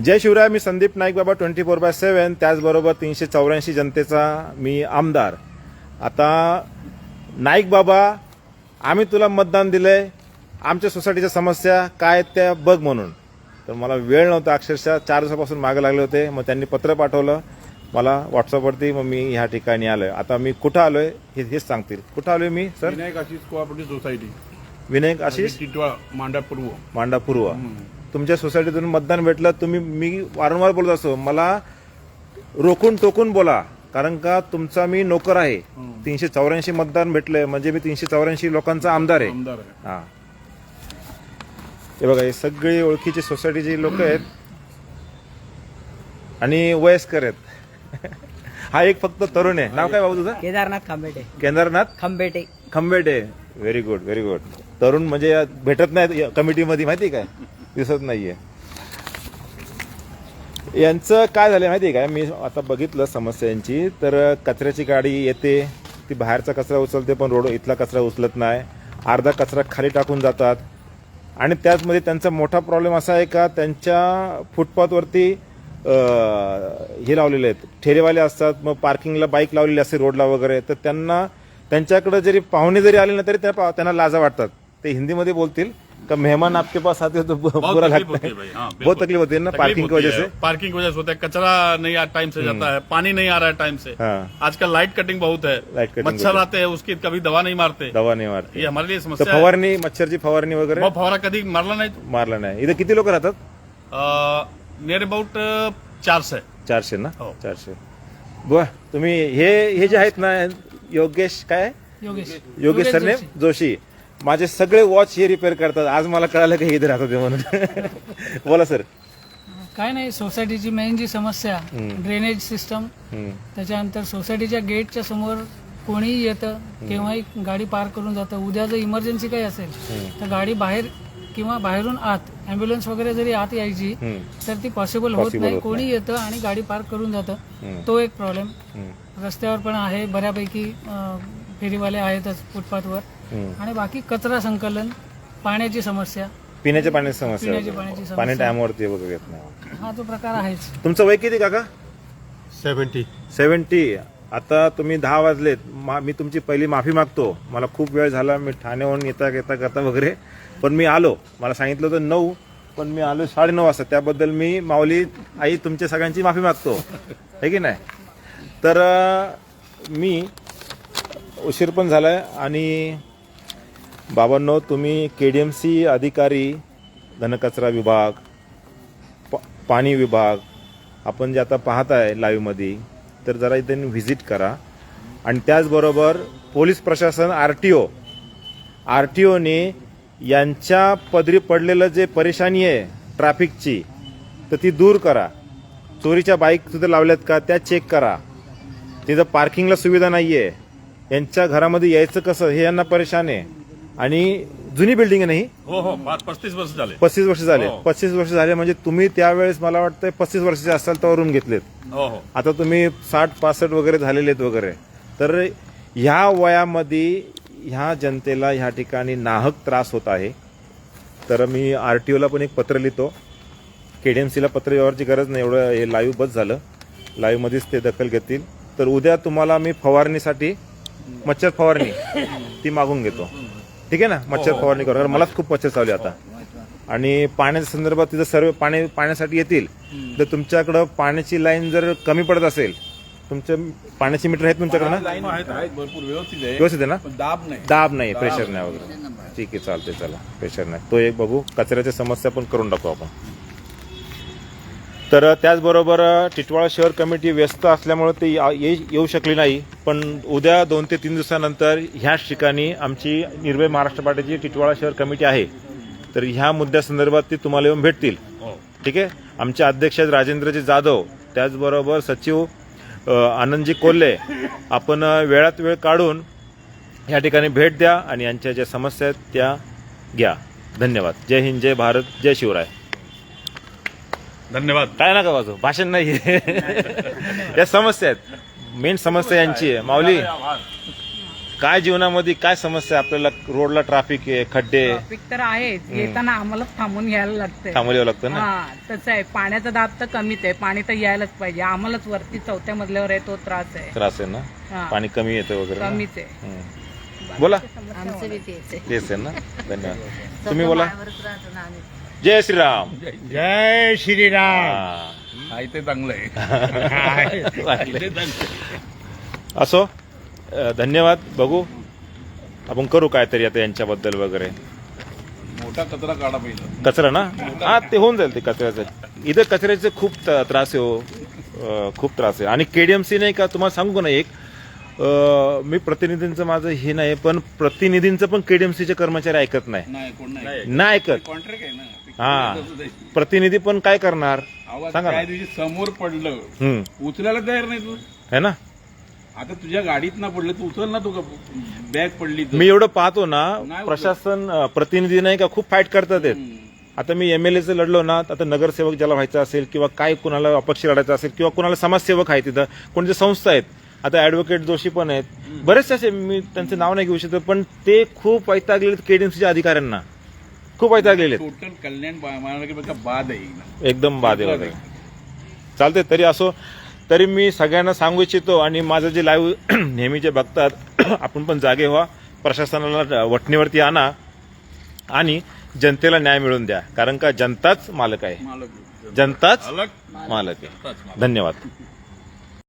जय शिवराय मी संदीप नाईक बाबा twenty four by seven त्याचबरोबर तीनशे चौऱ्याऐंशी जनतेचा मी आमदार. आता नाईक बाबा आम्ही तुला मतदान दिलंय. आमच्या सोसायटीच्या समस्या काय आहेत त्या बघ म्हणून. तर मला वेळ नव्हता अक्षरशः. चार दिवसापासून मागे लागले होते. मग त्यांनी पत्र पाठवलं. मला व्हॉट्सअपवरती मग मी ह्या ठिकाणी आलोय. आता मी कुठं आलोय हे हेच सांगतील. कुठं आलोय मी sir? Vinayak Ashish cooperative society. Vinayak Ashish? Titwala Manda पूर्व. मांडा पूर्व. तुमच्या सोसायटीतून मतदान भेटलं तुम्ही मी वारंवार बोलत असतो मला रोखून टोकून बोला कारण का तुमचा मी नोकर आहे. तीनशे चौऱ्याऐंशी मतदान भेटलंय म्हणजे मी तीनशे चौऱ्याऐंशी लोकांचा आमदार आहे. आमदार आहे. हा. हे बघा हे सगळे ओळखीचे सोसायटीचे लोक आहेत. आणि वयस्कर आहेत. हा एक फक्त तरुण आहे. नाव काय बाबू तुझं? Kedarnath Khambete. Kedarnath? Khambete. Khambete. Very good very good तरुण म्हणजे भेटत नाही कमिटीमध्ये माहिती काय? दिसत नाहीये. यांचं काय झालं माहिती आहे काय मी आता बघितलं समस्यांची. तर कचऱ्याची गाडी येते. ती बाहेरचा कचरा उचलते पण रोड इथला कचरा उचलत नाही. अर्धा कचरा खाली टाकून जातात. आणि त्याचमध्ये त्यांचा मोठा प्रॉब्लेम असा आहे का? त्यांच्या फुटपाथवरती हे लावलेले आहेत. ठेरेवाले असतात. मग पार्किंगला बाईक लावलेली असते रोडला वगैरे. तर त्यांना त्यांच्याकडे जरी पाहुणे जरी आले ना तरी त्या पा- त्यांना लाजा वाटतात. ते हिंदीमध्ये बोलतील. का मेहमान आपके पास आते हो तो बुरा तकलीफ लगता होती है। है भाई, हाँ, बहुत। तकलीफ होती है ना पार्किंग की वजह है। से? पार्किंग की वजह से होता है कचरा नहीं आ टाइम से जाता है पानी नहीं आ रहा है टाइम से। हाँ। आजकल लाइट कटिंग बहुत है। लाइट कटिंग मच्छर है। आते हैं उसकी कभी दवा नहीं मारते। दवा नाही मारते। ये हमारे लिए समस्या है। फवारणी मच्छरची फवारणी वगैरे वो फवारा कभी मारला नहीं। मारला नाही। इथं किती लोक राहतात? नियर अबाउट चारशे चारशे ना? हो. चारशे बर तुम्ही हे हे जे आहेत ना योगेश काय? योगेश। योगेश सरने जोशी। माझे सगळे वॉच हे रिपेअर करतात. आज मला कळालं की हे इथे राहतात ते म्हणून. बोला सर काय नाही सोसायटीची मेन जी समस्या ड्रेनेज सिस्टम त्याच्यानंतर सोसायटीच्या गेटच्या समोर कोणीही येतं केव्हाही गाडी पार्क करून जातं उद्या जर इमर्जन्सी काही असेल तर गाडी बाहेर किंवा बाहेरून आत अँब्युलन्स वगैरे जरी आत यायची तर ती पॉसिबल होत Possible नाही. होत कोणी येतं आणि गाडी पार्क करून जातं. तो एक प्रॉब्लेम रस्त्यावर पण आहे बऱ्यापैकी अं, फेरीवाले आहेतच फुटपाथवर. आणि बाकी कचरा संकलन पाण्याची समस्या. पिण्याच्या पाण्याची पिण्याच्या. पाण्याची समस्या. पाणी टायमवरती वगैरे येत नाही. हा तो प्रकार आहेच. तुमचं वय किती काका? सेव्हन्टी. सेव्हन्टी. आता तुम्ही दहा वाजलेत. मा- मी तुमची पहिली माफी मागतो. मला खूप वेळ झाला. मी ठाण्याहून येता येता करता वगैरे. पण मी आलो. मला सांगितलं होतं नऊ. पण मी आलो साडेनऊ वाजता. त्याबद्दल मी माऊली आई तुमच्या सगळ्यांची माफी मागतो. है की नाही? तर अं, मी उशीर पण झालाय आणि बाबांनो तुम्ही के डी एम सी अधिकारी घनकचरा विभाग प- पाणी विभाग आपण जे आता पाहत आहे लाईव्हमध्ये तर जरा इथे व्हिजिट करा. आणि त्याचबरोबर पोलीस प्रशासन R T O R T one यांच्या पदरी पडलेलं जे परेशानी आहे ट्रॅफिकची तर ती दूर करा. चोरीच्या बाईक तिथं लावल्यात का त्या चेक करा. तिथं पार्किंगला सुविधा नाही आहे यांच्या घरामध्ये यायचं कसं हे यांना परेशान आहे. आणि जुनी बिल्डिंग आहे नाही हो? हो पाच पस्तीस वर्ष झाले. पस्तीस वर्ष झाले. हो. पस्तीस वर्ष झाले म्हणजे तुम्ही त्यावेळेस मला वाटतं पस्तीस वर्षाचे असाल तेव्हा रूम घेतलेत. हो हो. आता तुम्ही साठ पासष्ट वगैरे झालेले आहेत वगैरे. तर ह्या वयामध्ये ह्या जनतेला ह्या ठिकाणी नाहक त्रास होत आहे. तर मी आर टी ओला पण एक पत्र लिहितो. के डी एम सीला पत्र व्यवहारची गरज नाही एवढं हे लाईव्ह बस झालं लाईव्हमध्येच ते दखल घेतील. तर उद्या तुम्हाला मी फवारणीसाठी मच्छर फवारणी ती मागून घेतो. ठीक आहे ना? मच्छर फवारणी करू कारण मलाच खूप मच्छर चावले आता. आणि पाण्याच्या संदर्भात तिथं सर्व पाणी पाण्यासाठी येतील. तर तुमच्याकडं पाण्याची लाईन जर कमी पडत असेल तुमच्या पाण्याची मीटर आहेत तुमच्याकडे ना? लाईन आहेत आहेत भरपूर. व्यवस्थित आहे. व्यवस्थित आहे ना? दाब नाही. दाब नाही प्रेशर नाही. वगैरे. ठीक आहे चालते चला. प्रेशर नाही. तो एक बघू. कचऱ्याच्या समस्या पण करून टाकू आपण. तर त्याचबरोबर टिटवाळा शहर कमिटी व्यस्त असल्यामुळे ते या- ये- येऊ शकली नाही. पण उद्या दोन ते तीन दिवसानंतर ह्याच ठिकाणी आमची निर्भय महाराष्ट्र पार्टीची टिटवाळा शहर कमिटी आहे. तर ह्या मुद्द्यासंदर्भात ती तुम्हाला येऊन भेटतील. हो. ठीक आहे? आमचे अध्यक्ष राजेंद्रजी जाधव त्याचबरोबर सचिव आनंदजी कोल्हे. आपण वेळात वेळ काढून या ठिकाणी भेट द्या आणि यांच्या ज्या समस्या आहेत त्या घ्या. धन्यवाद. जय हिंद जय भारत जय शिवराय. धन्यवाद. काय नका वाजू भाषण नाही या समस्या आहेत. मेन समस्या यांची आहे. माऊली काय जीवनामध्ये काय समस्या आहे? आपल्याला रोडला ट्रॅफिक आहे खड्डे ट्रॉफिक तर आहेच. येताना आम्हाला थांबून घ्यायला लागतंय. थांबवलं यावं लागतं ना? हा तसं आहे. पाण्याचा दाब तर कमीच आहे. पाणी तर यायलाच पाहिजे. आम्हालाच वरती चौथ्या मजल्यावर आहे तो त्रास आहे. त्रास आहे ना? हा. पाणी कमी येतं वगैरे ना? कमीच आहे. हम्म. बोला. आमचं बी तेच आहे. तेच आहे ना? धन्यवाद. तुम्ही बोला. मायावरच राहतो ना आम्ही. जय श्रीराम. जय श्रीराम. हा. आहे ते चांगलं आहे असो अ, धन्यवाद. बघू. आपण करू काहीतरी आता यांच्याबद्दल वगैरे. मोठा कचरा काढा पाहिजे कचरा ना? हा ते होऊन जाईल ते कचऱ्याचं. इथं कचऱ्याचे खूप त- त्रास आहे हो. अ, खूप त्रास आहे. आणि केडीएमसी नाही का तुम्हाला सांगू का ना एक? अ, मी प्रतिनिधींचं माझं हे नाही पण प्रतिनिधींचं पण केडीएमसीचे कर्मचारी ऐकत नाही. नाही कोण नाही. नाही ऐकत. कॉन्ट्रॅक्ट आहे ना. हा. प्रतिनिधी पण काय करणार? सांगा त्या ना दिवशी समोर पडलं. हम्म. उचलायला तयार नाही तू. है ना? आता तुझ्या गाडीत ना पडलं तू उचल ना तू बॅग पडली तर. मी एवढं पाहतो ना नाही प्रशासन अ, प्रतिनिधी नाही का खूप फाईट करतात. आता मी एम एल एचं लढलो ना आता नगरसेवक ज्याला व्हायचं असेल किंवा काय कुणाला अपक्ष लढायचं असेल किंवा कुणाला समाजसेवक आहे तिथं कोणत्या संस्था आहेत? आता ऍडव्होकेट जोशी पण आहेत. बरेचसे असे मी त्यांचं नाव नाही घेऊ शकत पण ते खूप वैतागलेले केडीएमसीच्या अधिकाऱ्यांना. खूप वैतागलेले आहेत. टोटल कल्याण बा- महानगरपालिका बाद आहे ना. एकदम बाधे वगैरे चालते तरी असो तरी मी सगळ्यांना सांगू इच्छितो आणि माझं जे लाईव्ह नेहमी जे बघतात आपण पण जागे व्हा. प्रशासनाला वटणीवरती आणा आणि जनतेला न्याय मिळवून द्या. कारण का जनताच मालक आहे. मालक जनताच मालक आहे. धन्यवाद.